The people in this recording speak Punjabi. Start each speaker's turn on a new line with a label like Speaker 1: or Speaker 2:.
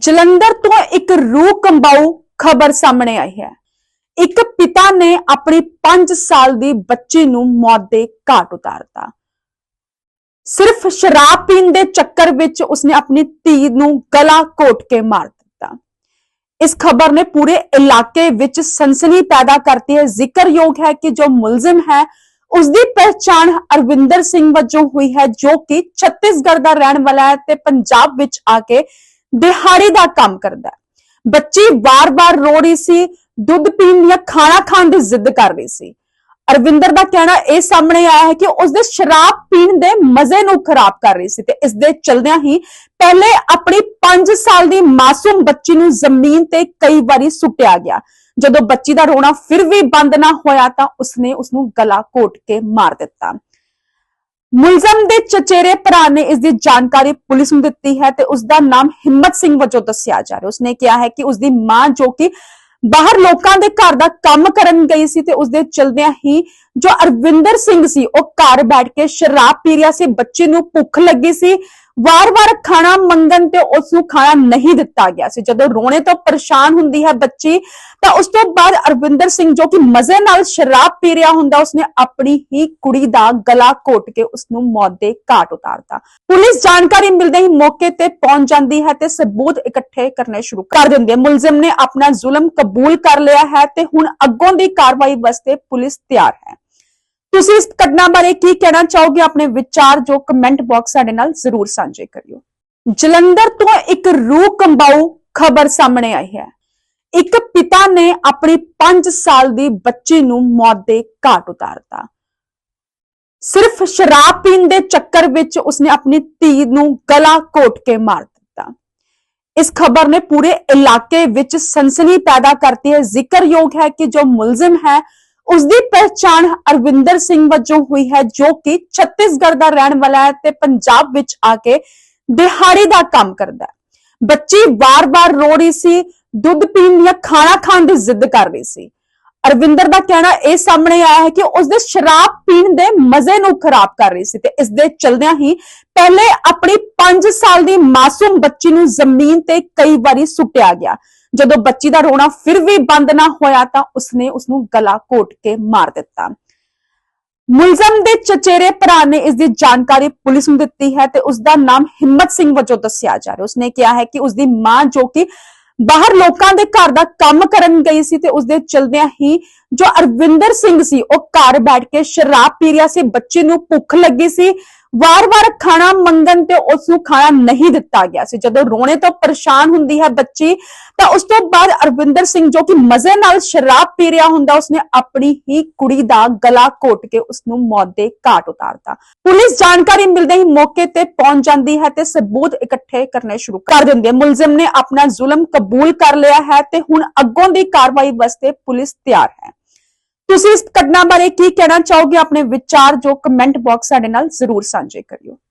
Speaker 1: ਜਲੰਧਰ ਤੋਂ ਇੱਕ ਰੂਹ ਕੰਬਾਊ ਖਬਰ ਸਾਹਮਣੇ ਆਈ ਹੈ। ਇੱਕ ਪਿਤਾ ਨੇ ਆਪਣੀ 5 ਸਾਲ ਦੀ ਬੱਚੀ ਨੂੰ ਮੌਤ ਦੇ ਘਾਟ ਉਤਾਰਤਾ। ਸਿਰਫ ਸ਼ਰਾਬ ਪੀਣ ਦੇ ਚੱਕਰ ਵਿੱਚ ਉਸਨੇ ਆਪਣੀ ਧੀ ਨੂੰ ਗਲਾ ਘੋਟ ਕੇ ਮਾਰ ਦਿੱਤਾ। ਇਸ ਖਬਰ ਨੇ ਪੂਰੇ ਇਲਾਕੇ ਵਿੱਚ ਸਨਸਨੀ ਪੈਦਾ ਕਰਤੀ ਹੈ। ਜ਼ਿਕਰਯੋਗ ਹੈ ਕਿ ਜੋ ਮੁਲਜ਼ਮ ਹੈ ਉਸ ਦੀ ਪਹਿਚਾਣ ਅਰਵਿੰਦਰ ਸਿੰਘ ਵਜੋਂ ਹੋਈ ਹੈ, ਜੋ ਕਿ ਛੱਤੀਸਗੜ੍ਹ ਦਾ ਰਹਿਣ ਵਾਲਾ ਹੈ ਤੇ ਪੰਜਾਬ ਵਿੱਚ ਆ ਕੇ ਦਿਹਾੜੀ ਦਾ ਕੰਮ ਕਰਦਾ ਹੈ। ਬੱਚੀ ਵਾਰ-ਵਾਰ ਰੋ ਰਹੀ ਸੀ, ਦੁੱਧ ਪੀਣ ਜਾਂ ਖਾਣਾ ਖਾਣ ਦੀ ਜ਼ਿੱਦ ਕਰ ਰਹੀ ਸੀ। ਅਰਵਿੰਦਰ ਦਾ ਕਹਿਣਾ ਇਹ ਸਾਹਮਣੇ ਆਇਆ ਹੈ ਕਿ ਉਸ ਦੇ ਸ਼ਰਾਬ ਪੀਣ ਦੇ ਮਜ਼ੇ ਨੂੰ ਖਰਾਬ ਕਰ ਰਹੀ ਸੀ ਤੇ ਇਸ ਦੇ ਚਲਦਿਆਂ ਹੀ ਪਹਿਲੇ ਆਪਣੀ 5 ਸਾਲ ਦੀ ਮਾਸੂਮ ਬੱਚੀ ਨੂੰ ਜ਼ਮੀਨ ਤੇ ਕਈ ਵਾਰੀ ਸੁੱਟਿਆ ਗਿਆ। ਜਦੋਂ ਬੱਚੀ ਦਾ ਰੋਣਾ ਫਿਰ ਵੀ ਬੰਦ ਨਾ ਹੋਇਆ ਤਾਂ ਉਸਨੇ ਉਸ ਨੂੰ ਗਲਾ ਘੋਟ ਕੇ ਮਾਰ ਦਿੱਤਾ। ਮੁਲਜ਼ਮ ਦੇ ਚਚੇਰੇ ਭਰਾ ਨੇ ਇਸ ਦੀ ਜਾਣਕਾਰੀ ਪੁਲਿਸ ਨੂੰ ਦਿੱਤੀ ਹੈ ਤੇ ਉਸ ਦਾ ਨਾਮ ਹਿੰਮਤ ਸਿੰਘ ਵਜੋਂ ਦੱਸਿਆ ਜਾ ਰਿਹਾ ਉਸਨੇ ਕਿਹਾ ਹੈ ਕਿ ਉਸ ਦੀ ਮਾਂ ਜੋ ਕਿ ਬਾਹਰ ਲੋਕਾਂ ਦੇ ਘਰ ਦਾ ਕੰਮ ਕਰਨ ਗਈ ਸੀ ਤੇ ਉਸ ਦੇ ਚਲਦਿਆਂ ਹੀ ਜੋ ਅਰਵਿੰਦਰ ਸਿੰਘ ਸੀ, ਉਹ ਘਰ ਬੈਠ ਕੇ ਸ਼ਰਾਬ ਪੀ ਰਿਹਾ ਸੀ, ਬੱਚੇ ਨੂੰ ਭੁੱਖ ਲੱਗੀ ਸੀ ਵਾਰ-ਵਾਰ ਖਾਣਾ ਮੰਗਣ ਤੇ ਉਸ ਨੂੰ ਖਾਣਾ ਨਹੀਂ ਦਿੱਤਾ ਗਿਆ ਸੀ। ਜਦੋਂ ਰੋਣੇ ਤੋਂ ਪਰੇਸ਼ਾਨ ਹੁੰਦੀ ਹੈ ਬੱਚੀ, ਤਾਂ ਉਸ ਤੋਂ ਬਾਅਦ ਅਰਵਿੰਦਰ ਸਿੰਘ ਜੋ ਕਿ ਮਜ਼ੇ ਨਾਲ ਸ਼ਰਾਬ ਪੀ ਰਿਹਾ ਹੁੰਦਾ, ਉਸਨੇ ਆਪਣੀ ਹੀ ਕੁੜੀ ਦਾ ਗਲਾ ਘੋਟ ਕੇ ਉਸ ਨੂੰ ਮੌਤ ਦੇ ਘਾਟ ਉਤਾਰਤਾ। ਪੁਲਿਸ ਜਾਣਕਾਰੀ ਮਿਲਦੇ ਹੀ ਮੌਕੇ ਤੇ ਪਹੁੰਚ ਜਾਂਦੀ ਹੈ ਤੇ ਸਬੂਤ ਇਕੱਠੇ ਕਰਨੇ ਸ਼ੁਰੂ ਕਰ ਦਿੰਦੀ ਹੈ। ਮੁਲਜ਼ਮ ਨੇ ਆਪਣਾ ਜ਼ੁਲਮ ਕਬੂਲ ਕਰ ਲਿਆ ਹੈ ਤੇ ਹੁਣ ਅੱਗੋਂ ਦੀ ਕਾਰਵਾਈ ਵਾਸਤੇ ਪੁਲਿਸ ਤਿਆਰ ਹੈ। ਤੁਸੀਂ ਇਸ ਘਟਨਾ ਬਾਰੇ ਕੀ ਕਹਿਣਾ ਚਾਹੋਗੇ? ਆਪਣੇ ਵਿਚਾਰ ਜੋ ਕਮੈਂਟ ਬਾਕਸ ਸਾਡੇ ਨਾਲ ਜ਼ਰੂਰ ਸਾਂਝੇ ਕਰਿਓ। ਜਲੰਧਰ ਤੋਂ ਇੱਕ ਰੂਹ ਕੰਬਾਊ ਖਬਰ ਸਾਹਮਣੇ ਆਈ ਹੈ। ਇੱਕ ਪਿਤਾ ਨੇ ਆਪਣੀ 5 ਸਾਲ ਦੀ ਬੱਚੀ ਨੂੰ ਮੌਤ ਦੇ ਘਾਟ ਉਤਾਰਤਾ। ਸਿਰਫ ਸ਼ਰਾਬ ਪੀਣ ਦੇ ਚੱਕਰ ਵਿੱਚ ਉਸਨੇ ਆਪਣੀ ਧੀ ਨੂੰ ਗਲਾ ਘੋਟ ਕੇ ਮਾਰ ਦਿੱਤਾ। ਇਸ ਖਬਰ ਨੇ ਪੂਰੇ ਇਲਾਕੇ ਵਿੱਚ ਸਨਸਨੀ ਪੈਦਾ ਕਰਤੀ ਹੈ। ਜ਼ਿਕਰਯੋਗ ਹੈ ਕਿ ਜੋ ਮੁਲਜ਼ਮ ਹੈ ਉਸ ਦੀ ਪਹਿਚਾਣ ਅਰਵਿੰਦਰ ਸਿੰਘ ਵਜੋਂ ਹੋਈ ਹੈ, ਜੋ ਕਿ ਛੱਤੀਸਗੜ੍ਹ ਦਾ ਰਹਿਣ ਵਾਲਾ ਹੈ ਤੇ ਪੰਜਾਬ ਵਿੱਚ ਆ ਕੇ ਦਿਹਾੜੀ ਦਾ ਕੰਮ ਕਰਦਾ ਹੈ। ਬੱਚੀ ਵਾਰ-ਵਾਰ ਰੋ ਰਹੀ ਸੀ, ਦੁੱਧ ਪੀਣ ਜਾਂ ਖਾਣਾ ਖਾਣ ਦੀ ਜ਼ਿੱਦ ਕਰ ਰਹੀ ਸੀ। ਅਰਵਿੰਦਰ ਦਾ ਕਹਿਣਾ ਇਹ ਸਾਹਮਣੇ ਆਇਆ ਹੈ ਕਿ ਉਸ ਦੇ ਸ਼ਰਾਬ ਪੀਣ ਦੇ ਮਜ਼ੇ ਨੂੰ ਖਰਾਬ ਕਰ ਰਹੀ ਸੀ ਤੇ ਇਸ ਦੇ ਚਲਦਿਆਂ ਹੀ ਪਹਿਲੇ ਆਪਣੀ 5 ਸਾਲ ਦੀ ਮਾਸੂਮ ਬੱਚੀ ਨੂੰ ਜ਼ਮੀਨ ਤੇ ਕਈ ਵਾਰੀ ਸੁੱਟਿਆ ਗਿਆ। ਜਦੋਂ ਬੱਚੀ ਦਾ ਰੋਣਾ ਫਿਰ ਵੀ ਬੰਦ ਨਾ ਹੋਇਆ ਤਾਂ ਉਸਨੇ ਉਸ ਨੂੰ ਗਲਾ ਘੋਟ ਕੇ ਮਾਰ ਦਿੱਤਾ। ਮੁਲਜ਼ਮ ਦੇ ਚਚੇਰੇ ਭਰਾ ਨੇ ਇਸ ਦੀ ਜਾਣਕਾਰੀ ਪੁਲਿਸ ਨੂੰ ਦਿੱਤੀ ਹੈ ਤੇ ਉਸ ਦਾ ਨਾਮ ਹਿੰਮਤ ਸਿੰਘ ਵਜੋਂ ਦੱਸਿਆ ਜਾ ਰਿਹਾ। ਉਸਨੇ ਕਿਹਾ ਹੈ ਕਿ ਉਸ ਦੀ ਮਾਂ ਜੋ ਕਿ ਬਾਹਰ ਲੋਕਾਂ ਦੇ ਘਰ ਦਾ ਕੰਮ ਕਰਨ ਗਈ ਸੀ ਤੇ ਉਸ ਦੇ ਚਲਦਿਆਂ ਹੀ ਜੋ ਅਰਵਿੰਦਰ ਸਿੰਘ ਸੀ, ਉਹ ਘਰ ਬੈਠ ਕੇ ਸ਼ਰਾਬ ਪੀ ਰਿਹਾ ਸੀ, ਬੱਚੇ ਨੂੰ ਭੁੱਖ ਲੱਗੀ ਸੀ। ਵਾਰ-ਵਾਰ ਖਾਣਾ ਮੰਗਣ ਤੇ ਉਸ ਨੂੰ ਖਾਣਾ ਨਹੀਂ ਦਿੱਤਾ ਗਿਆ ਸੀ। ਜਦੋਂ ਰੋਣੇ ਤੋਂ ਪਰੇਸ਼ਾਨ ਹੁੰਦੀ ਹੈ ਬੱਚੀ, ਤਾਂ ਉਸ ਤੋਂ ਬਾਅਦ ਅਰਵਿੰਦਰ ਸਿੰਘ ਜੋ ਕਿ ਮਜ਼ੇ ਨਾਲ ਸ਼ਰਾਬ ਪੀ ਰਿਹਾ ਹੁੰਦਾ, ਉਸਨੇ ਆਪਣੀ ਹੀ ਕੁੜੀ ਦਾ ਗਲਾ ਘੋਟ ਕੇ ਉਸ ਨੂੰ ਮੌਤ ਦੇ ਘਾਟ ਉਤਾਰਤਾ। ਪੁਲਿਸ ਜਾਣਕਾਰੀ ਮਿਲਦੇ ਹੀ ਮੌਕੇ ਤੇ ਪਹੁੰਚ ਜਾਂਦੀ ਹੈ ਤੇ ਸਬੂਤ ਇਕੱਠੇ ਕਰਨੇ ਸ਼ੁਰੂ ਕਰ ਦਿੰਦੀ ਹੈ। ਮੁਲਜ਼ਮ ਨੇ ਆਪਣਾ ਜ਼ੁਲਮ ਕਬੂਲ ਕਰ ਲਿਆ ਹੈ ਤੇ ਹੁਣ ਅੱਗੋਂ ਦੀ ਕਾਰਵਾਈ ਵਾਸਤੇ ਪੁਲਿਸ ਤਿਆਰ ਹੈ। ਤੁਸੀਂ ਇਸ ਘਟਨਾ ਬਾਰੇ ਕੀ ਕਹਿਣਾ ਚਾਹੋਗੇ? ਆਪਣੇ ਵਿਚਾਰ ਜੋ ਕਮੈਂਟ ਬਾਕਸ ਸਾਡੇ ਨਾਲ ਜ਼ਰੂਰ ਸਾਂਝੇ ਕਰਿਓ।